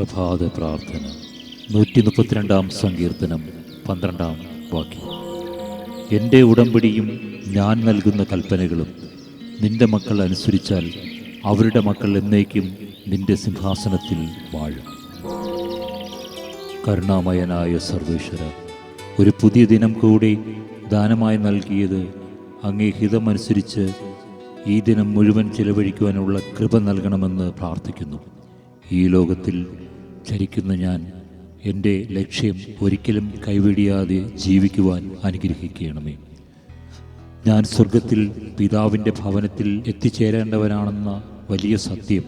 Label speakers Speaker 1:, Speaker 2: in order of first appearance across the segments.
Speaker 1: പ്രഭാത പ്രാർത്ഥന. നൂറ്റി മുപ്പത്തിരണ്ടാം സങ്കീർത്തനം പന്ത്രണ്ടാം വാക്യം. എന്റെ ഉടമ്പടിയും ഞാൻ നൽകുന്ന കൽപ്പനകളും നിന്റെ മക്കൾ അനുസരിച്ചാൽ അവരുടെ മക്കൾ എന്നേക്കും നിന്റെ സിംഹാസനത്തിൽ വാഴും. കരുണാമയനായ സർവേശ്വര ഒരു പുതിയ ദിനം കൂടി ദാനമായി നൽകിയത് അങ്ങേ ഹിതമനുസരിച്ച് ഈ ദിനം മുഴുവൻ ചിലവഴിക്കുവാനുള്ള കൃപ നൽകണമെന്ന് പ്രാർത്ഥിക്കുന്നു. ഈ ലോകത്തിൽ ചരിക്കുന്ന ഞാൻ എന്റെ ലക്ഷ്യം ഒരിക്കലും കൈവിടിയാതെ ജീവിക്കുവാൻ അനുഗ്രഹിക്കണമേ. ഞാൻ സ്വർഗത്തിൽ പിതാവിന്റെ ഭവനത്തിൽ എത്തിച്ചേരേണ്ടവനാണെന്ന വലിയ സത്യം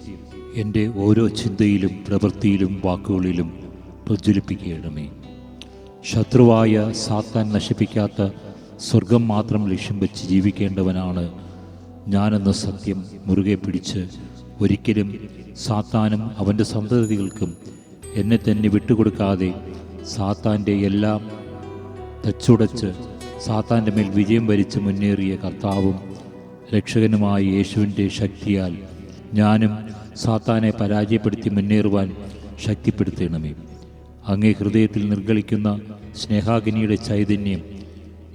Speaker 1: എന്റെ ഓരോ ചിന്തയിലും പ്രവൃത്തിയിലും വാക്കുകളിലും പ്രജ്വലിപ്പിക്കണമേ. ശത്രുവായ സാത്താൻ നശിപ്പിക്കാത്ത സ്വർഗം മാത്രം ലക്ഷ്യം വെച്ച് ജീവിക്കേണ്ടവനാണ് ഞാനെന്ന സത്യം മുറുകെ പിടിച്ച് ഒരിക്കലും സാത്താനും അവന്റെ സന്തതികൾക്കും എന്നെ തന്നെ വിട്ടുകൊടുക്കാതെ സാത്താന്റെ എല്ലാം തച്ചുടച്ച് സാത്താന്റെ മേൽ വിജയം വരിച്ച് മുന്നേറിയ കർത്താവും രക്ഷകനുമായ യേശുവിന്റെ ശക്തിയാൽ ഞാനും സാത്താനെ പരാജയപ്പെടുത്തി മുന്നേറുവാൻ ശക്തിപ്പെടുത്തണമേ. അങ്ങേ ഹൃദയത്തിൽ നിർഗളിക്കുന്ന സ്നേഹാഗ്നിയുടെ ചൈതന്യം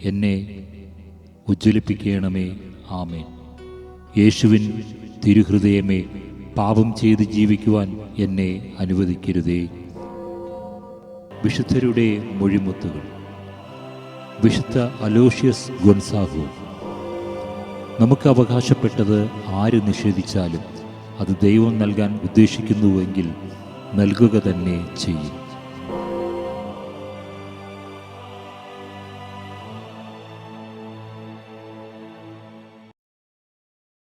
Speaker 1: എന്നെ ഉജ്ജ്വലിപ്പിക്കണമേ. ആമേ യേശുവിൻ തിരുഹൃദയമേ പാപം ചെയ്ത് ജീവിക്കുവാൻ എന്നെ അനുവദിക്കരുതേ. വിശുദ്ധരുടെ മൊഴിമുത്തുകൾ. വിശുദ്ധ അലോഷ്യസ് ഗൊൻസാഗു നമുക്ക് അവകാശപ്പെട്ടത് ആര് നിഷേധിച്ചാലും അത് ദൈവം നൽകാൻ ഉദ്ദേശിക്കുന്നുവെങ്കിൽ നൽകുക തന്നെ ചെയ്യും.